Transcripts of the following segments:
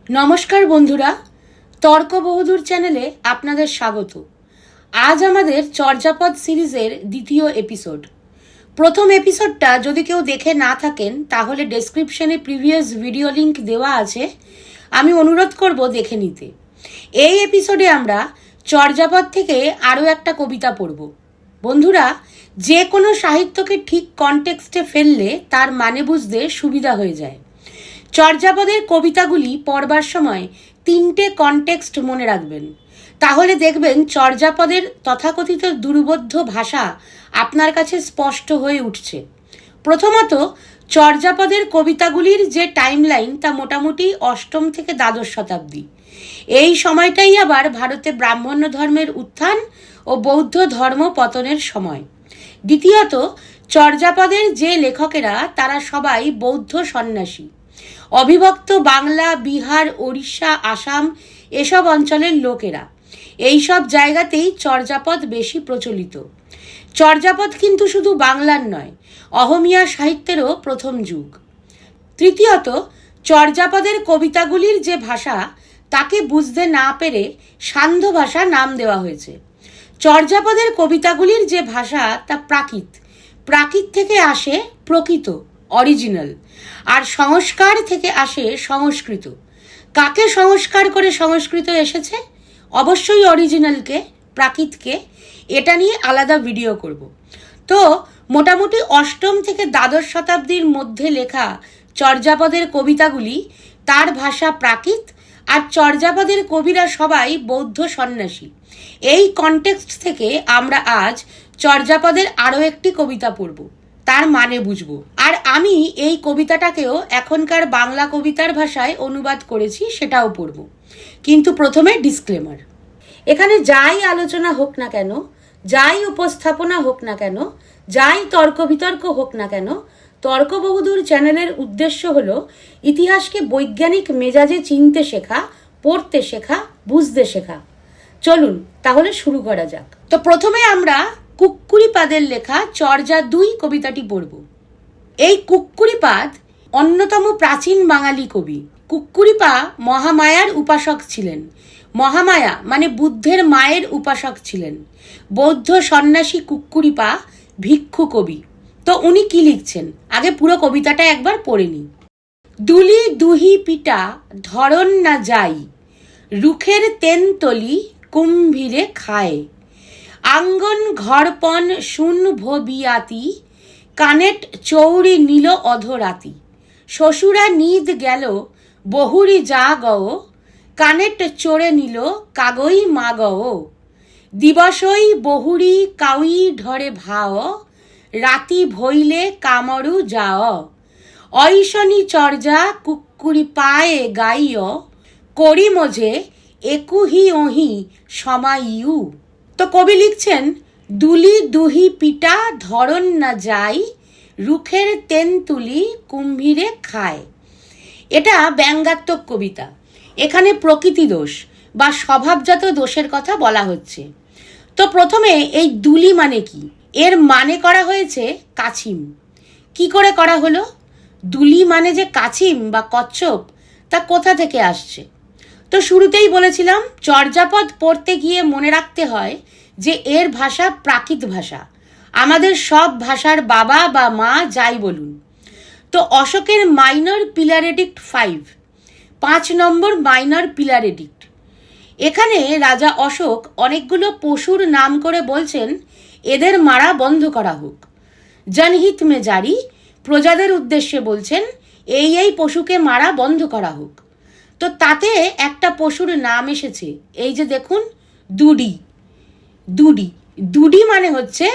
নমস্কার বন্ধুরা তর্ক বহুদূর চ্যানেলে আপনাদের স্বাগত। আজ আমাদের চর্যাপদ সিরিজের দ্বিতীয় এপিসোড। প্রথম এপিসোডটা যদি কেউ দেখে না থাকেন, তাহলে ডেসক্রিপশনে প্রিভিয়াস ভিডিও লিংক দেওয়া আছে। আমি অনুরোধ করব দেখে নিতে। এই এপিসোডে আমরা চর্যাপদ থেকে আরও একটা কবিতা পড়ব। বন্ধুরা, যে কোনো সাহিত্যকে ঠিক কনটেক্সটে ফেললে তার মানে বুঝতে সুবিধা হয়ে যায়। চর্যাপদের কবিতাগুলি পড়বার সময় তিনটে কনটেক্সট মনে রাখবেন। তাহলে দেখবেন চর্যাপদের তথাকথিত দুর্বোধ্য ভাষা আপনার কাছে স্পষ্ট হয়ে উঠছে। প্রথমত, চর্যাপদের কবিতাগুলির যে টাইমলাইন তা মোটামুটি অষ্টম থেকে দ্বাদশ শতাব্দী। এই সময়টাই আবার ভারতে ব্রাহ্মণ্য ধর্মের উত্থান ও বৌদ্ধ ধর্ম পতনের সময়। দ্বিতীয়ত, চর্যাপদের যে লেখকেরা তারা সবাই বৌদ্ধ সন্ন্যাসী। অবিভক্ত বাংলা, বিহার, ওড়িশা, আসাম এসব অঞ্চলের লোকেরা। এই সব জায়গাতেই চর্যাপদ বেশি প্রচলিত। চর্যাপদ কিন্তু শুধু বাংলার নয়, অহমিয়া সাহিত্যেরও প্রথম যুগ। তৃতীয়ত, চর্যাপদের কবিতাগুলির যে ভাষা, তাকে বুঝতে না পেরে সান্ধ্য ভাষা নাম দেওয়া হয়েছে। চর্যাপদের কবিতাগুলির যে ভাষা, তা প্রাকৃত। প্রাকৃত থেকে আসে প্রকৃত। অরিজিনাল। আর সংস্কার থেকে আসে সংস্কৃত। কাকে সংস্কার করে সংস্কৃত এসেছে? অবশ্যই অরিজিনালকে, প্রাকৃতকে, এটা নিয়ে আলাদা ভিডিও করব। তো, মোটামুটি অষ্টম থেকে দ্বাদশ শতাব্দীর মধ্যে লেখা চর্যাপদের কবিতাগুলি, তার ভাষা প্রাকৃত আর চর্যাপদের কবিরা সবাই বৌদ্ধ সন্ন্যাসী। এই কনটেক্সট থেকে আমরা আজ চর্যাপদের আরও একটি কবিতা পড়ব। তার মানে বুঝব। আর আমি এই কবিতাটাকেও এখনকার বাংলা কবিতার ভাষায় অনুবাদ করেছি, সেটাও পড়ব। কিন্তু প্রথমে ডিসক্লেমার এখানে যাই আলোচনা হোক না কেন, যাই উপস্থাপনা হোক না কেন, যাই তর্ক বিতর্ক হোক না কেন তর্ক বহুদূর চ্যানেলের উদ্দেশ্য হলো ইতিহাসকে বৈজ্ঞানিক মেজাজে চিনতে শেখা, পড়তে শেখা, বুঝতে শেখা। চলুন, তাহলে শুরু করা যাক। তো প্রথমে আমরা কুক্কুরিপাদের লেখা চর্যা দুই কবিতাটি পড়ব। এই কুক্কুরিপাদ অন্যতম প্রাচীন বাঙালি কবি। কুক্কুরিপা মহামায়ার উপাসক ছিলেন। মহামায়া মানে বুদ্ধের মায়ের উপাসক ছিলেন। বৌদ্ধ সন্ন্যাসী কুক্কুরিপা ভিক্ষু কবি। তো উনি কি লিখছেন? আগে পুরো কবিতাটা একবার পড়ে নিই। দুলি দুহি পিটা ধরন না যাই, রুখের তেনতলি কুম্ভীরে খায়। আঙ্গন ঘরপন শুন ভবিয়াতি, কানেট চৌরি নীল অধরাতি। শ্বশুরা নিদ গেল, বহুরি যা গও কানেট চড়ে নিল, কাগই মা গও দিবসই বহুরি কাউই ঢরে ভাও, রাতি ভইলে কামরু যাও। ঐশনী চর্যা কুকুরি পায়ে গাইয় করি মঝে একুহি ওহি সমাইউ। তো কবি লিখছেন, দুলি দুহি পিটা ধরন না যাই, রুখের তেন্তুলি কুম্ভীরে খায়। এটা ব্যঙ্গাত্মক কবিতা। এখানে প্রকৃতি দোষ বা স্বভাবজাত দোষের কথা বলা হচ্ছে। তো প্রথমে এই দুলি মানে কি? এর মানে করা হয়েছে কাছিম। কি করে করা হলো? দুলি মানে যে কাছিম বা কচ্ছপ, তা কোথা থেকে আসছে? তো শুরুতেই বলেছিলাম, চর্যাপদ পড়তে গিয়ে মনে রাখতে হয় যে এর ভাষা প্রাকৃত ভাষা। আমাদের সব ভাষার বাবা বা মা যাই বলুন। তো অশোকের মাইনর পিলারেডিক্ট ফাইভ পাঁচ নম্বর মাইনর পিলারেডিক্ট এখানে রাজা অশোক অনেকগুলো পশুর নাম করে বলছেন, এদের মারা বন্ধ করা হোক। জনহিত মে জারি, প্রজাদের উদ্দেশ্যে বলছেন, এই এই পশুকে মারা বন্ধ করা হোক। তো তাতে একটা পশুর নাম এসেছে। এই যে দেখুন, দুডি। দুডি। দুডি মানে হচ্ছে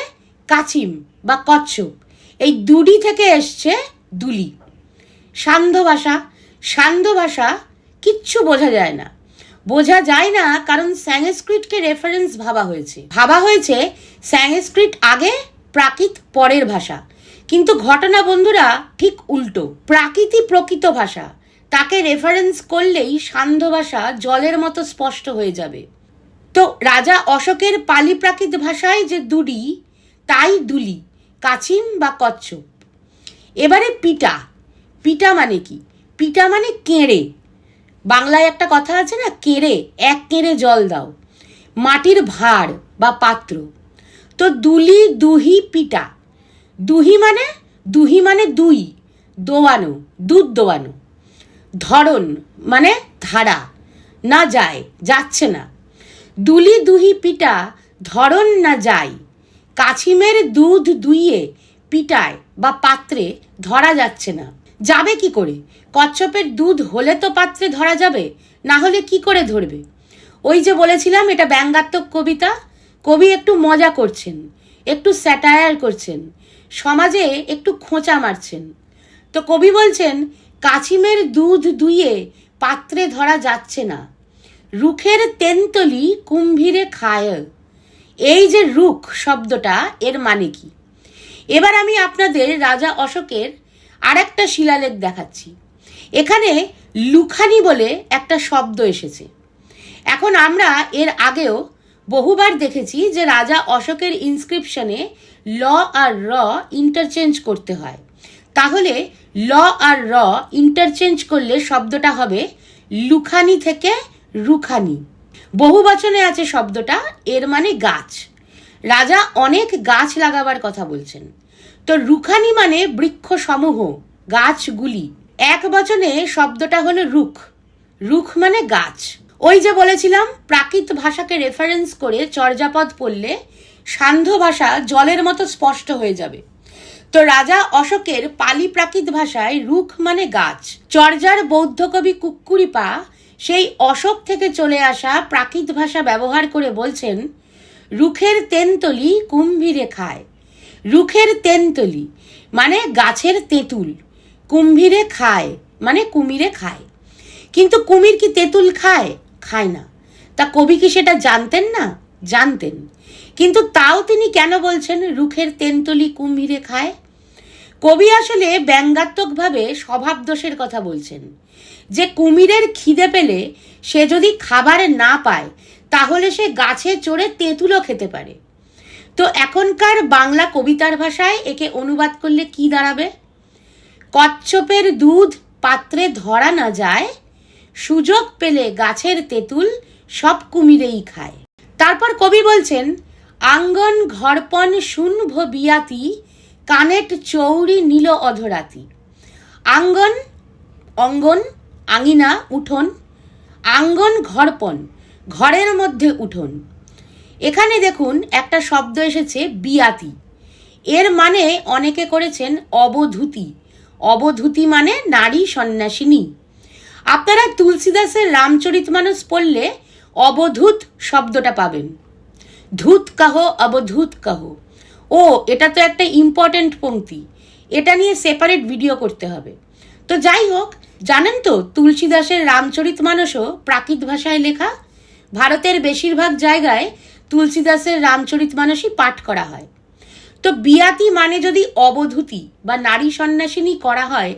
কাছিম বা কচ্ছপ। এই দুডি থেকে এসছে দুলি। সান্ধ্য ভাষা। সান্ধ্য ভাষা কিচ্ছু বোঝা যায় না। বোঝা যায় না কারণ সংস্কৃতকে রেফারেন্স ভাবা হয়েছে। ভাবা হয়েছে সংস্কৃত আগে, প্রাকৃত পরের ভাষা। কিন্তু ঘটনা বন্ধুরা ঠিক উল্টো। প্রাকৃতি প্রকৃত ভাষা। তাকে রেফারেন্স করলেই সান্ধ্য ভাষা জলের মতো স্পষ্ট হয়ে যাবে। তো রাজা অশোকের পালি প্রাকৃত ভাষায় যে দুডি তাই দুলি, কাছিম বা কচ্ছপ। এবারে পিটা পিটা মানে কি? পিটা মানে কেড়ে। বাংলায় একটা কথা আছে না, কেড়ে, এক কেড়ে জল দাও। মাটির ভাঁড় বা পাত্র। তো দুলি, দুহি, পিটা। দুহি মানে দুহি মানে দুই, দোয়ানো, দুধ দোয়ানো। ধরন মানে ধারা, না যায়, যাচ্ছে না। দুলি দুহি পিটা, ধরন না যায়। কাছিমের দুধ দুইয়ে পিটায় বা পাত্রে ধরা যাচ্ছে না। যাবে কি করে? কচ্ছপের দুধ হলে তো পাত্রে ধরা যাবে, না হলে কি করে ধরবে? ওই যে বলেছিলাম, এটা ব্যঙ্গাত্মক কবিতা, কবি একটু মজা করছেন, একটু স্যাটায়ার করছেন, সমাজে একটু খোঁচা মারছেন। তো কবি বলছেন কাছিমের দুধ দুইয়ে পাত্রে ধরা যাচ্ছে না। রুখের তেন্তলি কুম্ভীরে খায়। এই যে রুখ শব্দটা, এর মানে কি? এবার আমি আপনাদের রাজা অশোকের আর একটা শিলালেখ দেখাচ্ছি। এখানে লুখানি বলে একটা শব্দ এসেছে। এখন আমরা এর আগেও বহুবার দেখেছি যে রাজা অশোকের ইনস্ক্রিপশনে ল আর র ইন্টারচেঞ্জ করতে হয়। তাহলে ল আর র ইন্টারচেঞ্জ করলে শব্দটা হবে লুখানি থেকে রুখানি। বহু বচনে আছে শব্দটা, এর মানে গাছ। রাজা অনেক গাছ লাগাবার কথা বলছেন। তো রুখানি মানে বৃক্ষ সমূহ গাছগুলি। এক বচনে শব্দটা হলো রুখ। রুখ মানে গাছ। ওই যে বলেছিলাম, প্রাকৃত ভাষাকে রেফারেন্স করে চর্যাপদ পড়লে সান্ধ্য ভাষা জলের মতো স্পষ্ট হয়ে যাবে। তো রাজা অশোকের পালি প্রাকৃত ভাষায় রুখ মানে গাছ। চর্যার বৌদ্ধ কবি কুক্কুরিপা সেই অশোক থেকে চলে আসা প্রাকৃত ভাষা ব্যবহার করে বলছেন, রুখের তেনতলি কুম্ভীরে খায়। রুখের তেনতলি মানে গাছের তেঁতুল। কুম্ভীরে খায় মানে কুমিরে খায়। কিন্তু কুমির কি তেঁতুল খায়? খায় না। তা কবি কি সেটা জানতেন না? জানতেন। কিন্তু তাও তিনি কেন বলছেন, রুখের তেনতলি কুম্ভীরে খায়? কবি আসলে ব্যঙ্গাত্মকভাবে স্বভাব দোষের কথা বলছেন। যে কুমিরের খিদে পেলে সে যদি খাবার না পায়, তাহলে সে গাছে চড়ে তেঁতুলও খেতে পারে। তো এখনকার বাংলা কবিতার ভাষায় একে অনুবাদ করলে কি দাঁড়াবে? কচ্ছপের দুধ পাত্রে ধরা না যায়, সুযোগ পেলে গাছের তেঁতুল সব কুমিরেই খায়। তারপর কবি বলছেন, আঙ্গন ঘরপন শুনভ বিয়াতি কানেট চৌরি নীল অধরাতি। আঙ্গন, অঙ্গন, আঙিনা, উঠোন। আঙ্গন ঘরপন, ঘরের মধ্যে উঠোন। এখানে দেখুন একটা শব্দ এসেছে, বিয়াতি। এর মানে অনেকে করেছেন অবধূতি। অবধূতি মানে নারী সন্ন্যাসিনী। আপনারা তুলসীদাসের রামচরিত মানুষ পড়লে অবধূত শব্দটা পাবেন। ধূত কাহ অবধূত কাহ ও, এটা তো একটা ইম্পর্ট্যান্ট পংক্তি এটা নিয়ে সেপারেট ভিডিও করতে হবে। তো যাই হোক, জানেন তো তুলসীদাসের রামচরিতমানসও প্রাকৃত ভাষায় লেখা। ভারতের বেশিরভাগ জায়গায় তুলসীদাসের রামচরিতমানসই পাঠ করা হয়। তো বিয়াতি মানে যদি অবধূতি বা নারী সন্ন্যাসিনী করা হয়,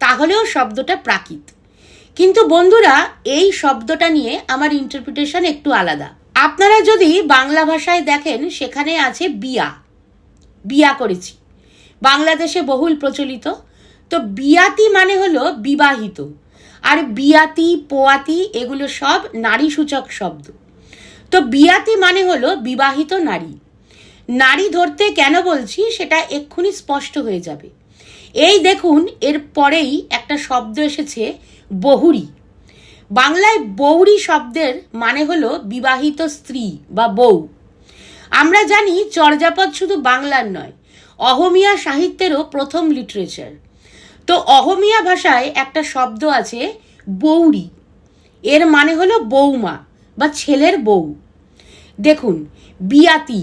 তাহলেও শব্দটা প্রাকৃত। কিন্তু বন্ধুরা, এই শব্দটা নিয়ে আমার ইন্টারপ্রিটেশন একটু আলাদা। আপনারা যদি বাংলা ভাষায় দেখেন, সেখানে আছে বিয়া। বিয়া করেছি। বাংলাদেশে বহুল প্রচলিত। তো বিয়াতি মানে হলো বিবাহিত। আর বিয়াতি, পোয়াতি এগুলো সব নারী সূচক শব্দ। তো বিয়াতি মানে হলো বিবাহিত নারী। নারী ধরতে কেন বলছি সেটা এক্ষুনি স্পষ্ট হয়ে যাবে। এই দেখুন, এর পরেই একটা শব্দ এসেছে, বহুরি। বাংলায় বৌরি শব্দের মানে হলো বিবাহিত স্ত্রী বা বউ। আমরা জানি চর্যাপদ শুধু বাংলার নয়, অহমিয়া সাহিত্যেরও প্রথম লিটারেচার। তো অহমিয়া ভাষায় একটা শব্দ আছে বৌরি এর মানে হলো বৌমা বা ছেলের বউ। দেখুন, বিয়াতি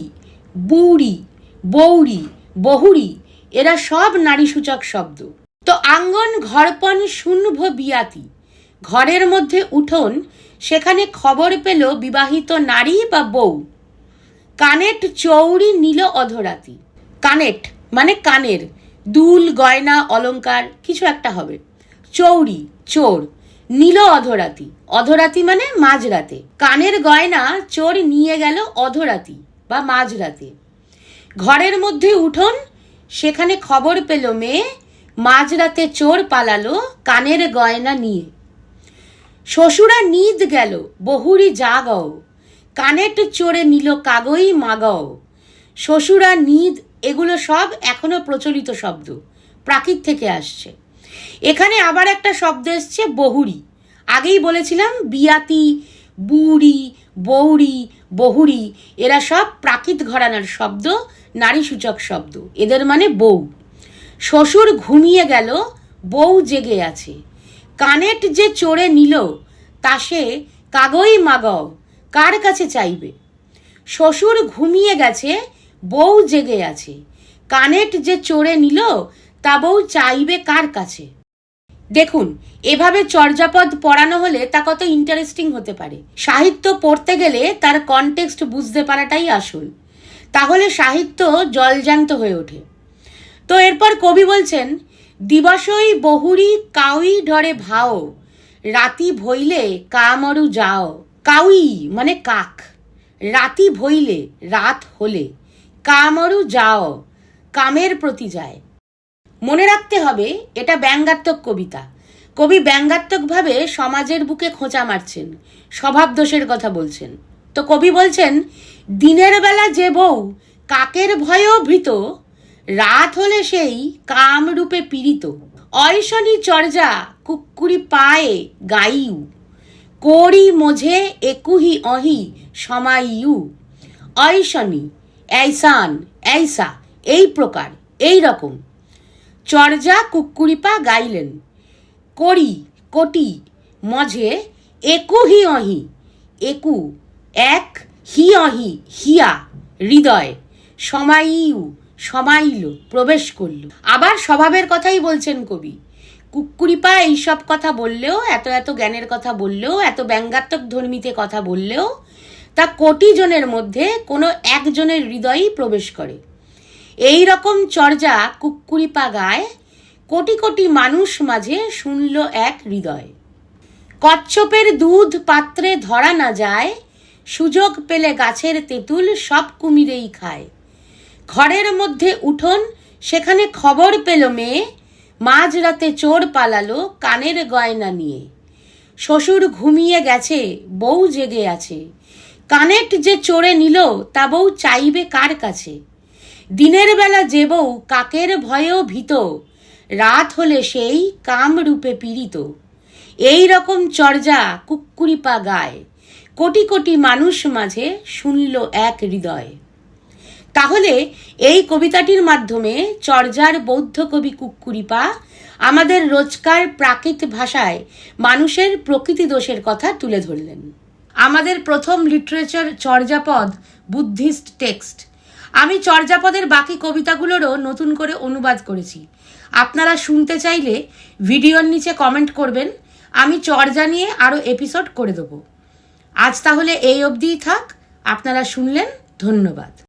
বৌরি বৌরি বহুরি এরা সব নারীসূচক শব্দ। তো আঙ্গন ঘরপন শুনভ বিয়াতি। ঘরের মধ্যে উঠোন, সেখানে খবর পেল বিবাহিত নারী বা বউ। কানেট চৌরি নীল অধরাতি। কানেট মানে কানের। দুল, গয়না, অলংকার, কিছু একটা হবে। চৌরি চোর। নীল অধরাতি। অধরাতি মানে মাঝরাতে। কানের গয়না চোর নিয়ে গেল অধরাতি বা মাঝরাতে। ঘরের মধ্যে উঠোন, সেখানে খবর পেল মেয়ে, মাঝরাতে চোর পালালো কানের গয়না নিয়ে। শ্বশুরা নিদ গেল বহুরি জাগাও। কানেট চড়ে নিল কাগই মাগাও। শ্বশুরা, নিদ, এগুলো সব এখনও প্রচলিত শব্দ। প্রাকৃত থেকে আসছে। এখানে আবার একটা শব্দ এসছে, বহুরি। আগেই বলেছিলাম, বিয়াতি, বুড়ি বৌরি বহুরি, এরা সব প্রাকৃত ঘরানার শব্দ, নারীসূচক শব্দ। এদের মানে বউ। শ্বশুর ঘুমিয়ে গেল, বউ জেগে আছে। কানেট যে চড়ে নিল, তা সে কাগই মাগাও। কার কাছে চাইবে? শ্বশুর ঘুমিয়ে গেছে, বউ জেগে আছে। কানেট যে চড়ে নিল, তা বউ চাইবে কার কাছে? দেখুন, এভাবে চর্যাপদ পড়ানো হলে তা কত ইন্টারেস্টিং হতে পারে। সাহিত্য পড়তে গেলে তার কনটেক্সট বুঝতে পারাটাই আসল। তাহলে সাহিত্য জলজান্ত হয়ে ওঠে। তো এরপর কবি বলছেন, দিবসই বহুরি কাউই ডরে ভাও, রাতি ভইলে কামরু যাও। কাউই মানে কাক। রাতি ভইলে, রাত হলে। কামরু যাও, কামের প্রতি যায়। মনে রাখতে হবে, এটা ব্যঙ্গাত্মক কবিতা। কবি ব্যঙ্গাত্মকভাবে সমাজের বুকে খোঁচা মারছেন স্বভাব দোষের কথা বলছেন। তো কবি বলছেন, দিনের বেলা যে বউ কাকের ভয়েও ভীত, রাত হলে সেই কাম রূপে পীড়িত। অয়সনী চর্যা কুকুরি পায়ে গাইউ। করি মোঝে একুহি অহি সমাইউ অয়সনী এইসান, এইসা, এই প্রকার, এই রকম। চর্যা কুকুরিপা গাইলেন, করি, কোটি, মঝে একু হি অহি, একু, এক, হি অহি, হিয়া, হৃদয় সমাইউ সমাইল, প্রবেশ করল। আবার স্বভাবের কথাই বলছেন কবি কুকুরিপা এইসব কথা বললেও, এত এত জ্ঞানের কথা বললেও, এত ব্যঙ্গাত্মক ধর্মীতে কথা বললেও, তা কোটি জনের মধ্যে কোনো একজনের হৃদয়েই প্রবেশ করে। এই রকম চর্যা কুকুরিপা গায়, কোটি কোটি মানুষ মাঝে শুনল এক হৃদয়। কচ্ছপের দুধ পাত্রে ধরা না যায়, সুযোগ পেলে গাছের তেঁতুল সব কুমিরেই খায়। ঘরের মধ্যে উঠোন, সেখানে খবর পেল মেয়ে মাঝরাতে চোর পালালো কানের গয়না নিয়ে। শ্বশুর ঘুমিয়ে গেছে, বউ জেগে আছে। কানেট যে চড়ে নিল, তা বউ চাইবে কার কাছে? দিনের বেলা যে বউ কাকের ভয়েও ভীত, রাত হলে সেই কাম রূপে পীড়িত। এই রকম চর্যা কুকুরিপা গায়। কোটি কোটি মানুষ মাঝে শুনল এক হৃদয়। তাহলে এই কবিতাটির মাধ্যমে চর্যার বৌদ্ধ কবি কুকুরিপা আমাদের রোজকার প্রাকৃত ভাষায় মানুষের প্রকৃতি দোষের কথা তুলে ধরলেন। আমাদের প্রথম লিটারেচার চর্যাপদ বুদ্ধিস্ট টেক্সট। আমি চর্যাপদের বাকি কবিতাগুলোরও নতুন করে অনুবাদ করেছি। আপনারা শুনতে চাইলে ভিডিওর নিচে কমেন্ট করবেন। আমি চর্যা নিয়ে আরও এপিসোড করে দেবো। আজ তাহলে এই অবধিই থাক। আপনারা শুনলেন, ধন্যবাদ।